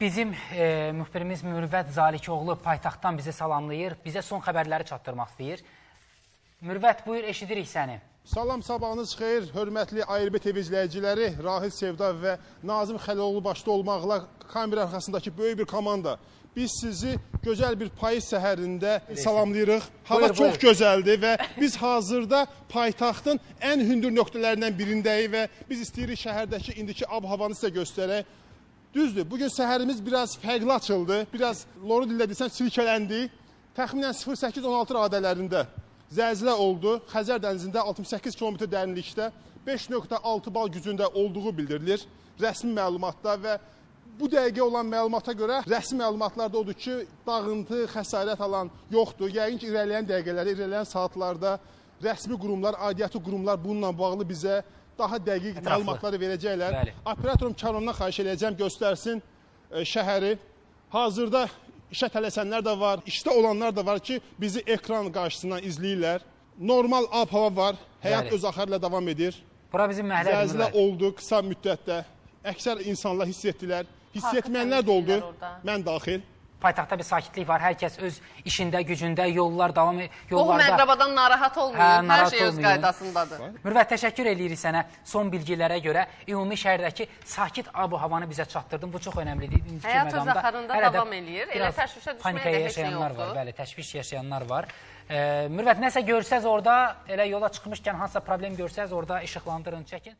Bizim e, müxbirimiz Mürvət Zalikioğlu paytaxtdan bizi salamlayır, bizə son xəbərləri çatdırmaq istəyir. Mürvət, buyur, eşidirik səni. Salam sabahınız xeyir, hörmətli ARB TV izləyiciləri, Rahil Sevda və Nazim Xəliloğlu başda olmaqla kamera arxasındakı böyük bir komanda. Biz sizi gözəl bir payız səhərində salamlayırıq. Hava Buyur, çox buyur. gözəldir və biz hazırda paytaxtın ən hündür nöqtələrindən birindəyik və biz istəyirik şəhərdəki indiki ab-havanı sizə göstərək. Düzdür, bugün səhərimiz biraz fərqli açıldı. Biraz loru dillə desəm silkələndi. Təxminən 0.8-16 radələrində zəlzilə oldu. Xəzər dənizində 68 km dərinlikdə 5.6 bal gücündə olduğu bildirilir rəsmi məlumatda və bu dəqiqə olan məlumata görə rəsmi məlumatlarda odur ki, dağıntı, xəsarət alan yoxdur. Yəqin ki, irəliləyən dəqiqələrdə, irəliləyən saatlarda rəsmi qurumlar, aidiyyatı qurumlar bununla bağlı bizə daha dəqiq məlumatları verəcəklər. Bəli. Operatorum Karondan xahiş edəcəm göstərsin e, şəhəri. Hazırda işə tələsənlər də var, işdə olanlar da var ki, bizi ekran qarşısından izləyirlər. Normal ab-hava var, həyat Bəli. öz axarı ilə davam edir. Bura bizim məhəllədir Zəlzilə Mürvət. oldu qısa müddətdə. Əksər insanlar hiss etdilər. Hiss Parkı etməyənlər də oldu. orada. Mən daxil. Paytaxtda bir sakitlik var, hər kəs öz işində, gücündə, yollar davam e- Qohum yollarda. əqrabadan narahat olmayın. Hə, Hər narahat şey öz olmayın. qaydasındadır. Mürvət, təşəkkür eləyirik sənə son bilgilərə görə. Ümumi şəhərdəki sakit ab-havanı bizə çatdırdın. Bu çox önəmlidir. Həyat öz axarında davam eləyir. Elə təşvişə düşməyə də heç nə yaşayanlar var, yoxdur. bəli, təşviş yaşayanlar var. Mürvət, nəsə görsəz orada, elə yola çıxmışkən hansısa problem görsəz orada işıqlandırın, çəkin.